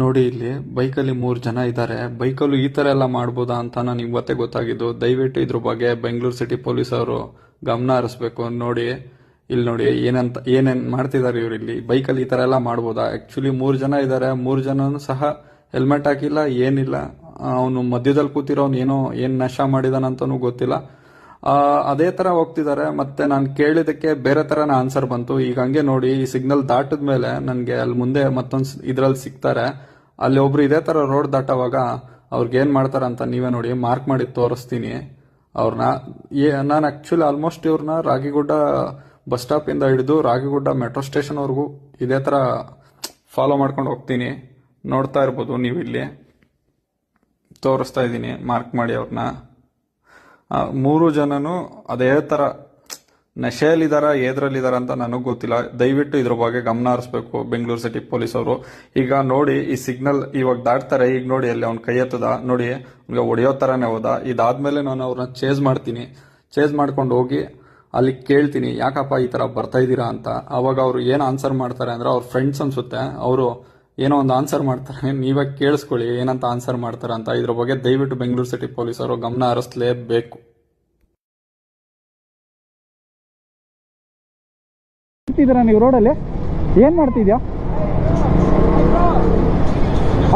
ನೋಡಿ ಇಲ್ಲಿ, ಬೈಕಲ್ಲಿ ಮೂರು ಜನ ಇದ್ದಾರೆ. ಬೈಕಲ್ಲೂ ಈ ಥರ ಎಲ್ಲ ಮಾಡ್ಬೋದಾ ಅಂತ ನನಗೆ ಇವತ್ತೇ ಗೊತ್ತಾಗಿದ್ದು. ದಯವಿಟ್ಟು ಇದ್ರ ಬಗ್ಗೆ ಬೆಂಗಳೂರು ಸಿಟಿ ಪೊಲೀಸ್ ಅವರು ಗಮನ ಹರಿಸ್ಬೇಕು ನೋಡಿ. ಇಲ್ಲಿ ನೋಡಿ, ಏನಂತ, ಏನೇನು ಮಾಡ್ತಿದ್ದಾರೆ ಇವ್ರು ಇಲ್ಲಿ? ಬೈಕಲ್ಲಿ ಈ ಥರ ಎಲ್ಲ ಮಾಡ್ಬೋದಾ? ಆ್ಯಕ್ಚುಲಿ ಮೂರು ಜನ ಇದ್ದಾರೆ. ಮೂರು ಜನನು ಸಹ ಹೆಲ್ಮೆಟ್ ಹಾಕಿಲ್ಲ, ಏನಿಲ್ಲ. ಅವನು ಮಧ್ಯದಲ್ಲಿ ಕೂತಿರೋನು ಏನೋ, ಏನು ನಶ ಮಾಡಿದಾನಂತನೂ ಗೊತ್ತಿಲ್ಲ. ಅದೇ ತರ ಹೋಗ್ತಿದ್ದಾರೆ, ಮತ್ತೆ ನಾನು ಕೇಳಿದಕ್ಕೆ ಬೇರೆ ತರನ ಆನ್ಸರ್ ಬಂತು. ಈಗ ಹಂಗೆ ನೋಡಿ, ಈ ಸಿಗ್ನಲ್ ದಾಟದ ಮೇಲೆ ನನಗೆ ಅಲ್ಲಿ ಮುಂದೆ ಮತ್ತೊಂದು ಇದ್ರಲ್ಲಿ ಸಿಗ್ತಾರೆ. ಅಲ್ಲಿ ಒಬ್ರು ಇದೇ ತರ ರೋಡ್ ದಾಟುವಾಗ ಅವ್ರಿಗೆ ಏನ್ ಮಾಡ್ತಾರೆ ಅಂತ ನೀವೇ ನೋಡಿ ಮಾರ್ಕ್ ಮಾಡಿ ತೋರಿಸ್ತೀನಿ. ಅವ್ರನ್ನ ನಾನು ಆಕ್ಚುಲಿ ಆಲ್ಮೋಸ್ಟ್ ಇವ್ರನ್ನ ರಾಗಿಗುಡ್ಡ ಬಸ್ ಸ್ಟಾಪ್ ಇಂದ ಹಿಡಿದು ರಾಗಿಗುಡ್ಡ ಮೆಟ್ರೋ ಸ್ಟೇಷನ್ ವರೆಗೂ ಇದೇ ತರ ಫಾಲೋ ಮಾಡ್ಕೊಂಡು ಹೋಗ್ತೀನಿ. ನೋಡ್ತಾ ಇರ್ಬೋದು ನೀವು ಇಲ್ಲಿ ತೋರಿಸ್ತಾ ಇದ್ದೀನಿ ಮಾರ್ಕ್ ಮಾಡಿ ಅವ್ರನ್ನ ಮೂರು ಜನನು ಅದೇ ಥರ ನಶೆಯಲ್ಲಿದ್ದಾರಾ ಏದ್ರಲ್ಲಿದ್ದಾರ ಅಂತ ನನಗೆ ಗೊತ್ತಿಲ್ಲ. ದಯವಿಟ್ಟು ಇದ್ರ ಬಗ್ಗೆ ಗಮನ ಹರಿಸ್ಬೇಕು, ಬೆಂಗಳೂರು ಸಿಟಿ ಪೊಲೀಸ್ ಅವರು. ಈಗ ನೋಡಿ, ಈ ಸಿಗ್ನಲ್ ಇವಾಗ ದಾಟ್ತಾರೆ, ಈಗ ನೋಡಿ ಅಲ್ಲಿ ಅವ್ನ ಕೈ ಎತ್ತದ. ನೋಡಿ, ಅವ್ನಿಗೆ ಹೊಡೆಯೋ ತರನೇ ಹೋದ. ಇದಾದ್ಮೇಲೆ ನಾನು ಅವ್ರನ್ನ ಚೇಸ್ ಮಾಡ್ತೀನಿ. ಚೇಸ್ ಮಾಡ್ಕೊಂಡು ಹೋಗಿ ಅಲ್ಲಿ ಕೇಳ್ತೀನಿ, ಯಾಕಪ್ಪ ಈ ತರ ಬರ್ತಾ ಇದ್ದೀರಾ ಅಂತ. ಅವಾಗ ಅವರು ಏನು ಆನ್ಸರ್ ಮಾಡ್ತಾರೆ ಅಂದ್ರೆ ಅವ್ರ ಫ್ರೆಂಡ್ಸ್ ಅನ್ಸುತ್ತೆ. ಅವರು ಏನೋ ಒಂದು ಆನ್ಸರ್ ಮಾಡ್ತಾರೆ. ನೀವೇ ಕೇಳಿಸ್ಕೊಳ್ಳಿ, ಏನಂತ ಆನ್ಸರ್ ಮಾಡ್ತಾರೆ ಅಂತ. ಇದ್ರ ಬಗ್ಗೆ ದಯವಿಟ್ಟು ಬೆಂಗಳೂರು ಸಿಟಿ ಪೊಲೀಸರು ಗಮನ ಹರಿಸಲೇಬೇಕು. ಮಾಡ್ತಿದ್ದೀರಾ ನೀವು ರೋಡಲ್ಲಿ ಏನು ಮಾಡ್ತಿದ್ಯಾ?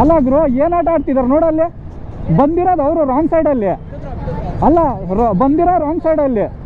ಅಲ್ಲ ಗುರು, ಏನ್ ಆಟ ಆಡ್ತಿದಾರೆ ನೋಡಲ್ಲಿ ಬಂದಿರೋದು ಅವರು ರಾಂಗ್ ಸೈಡಲ್ಲಿ ಅಲ್ಲ. ರ- ಬಂದಿರೋ ರಾಂಗ್ ಸೈಡಲ್ಲಿ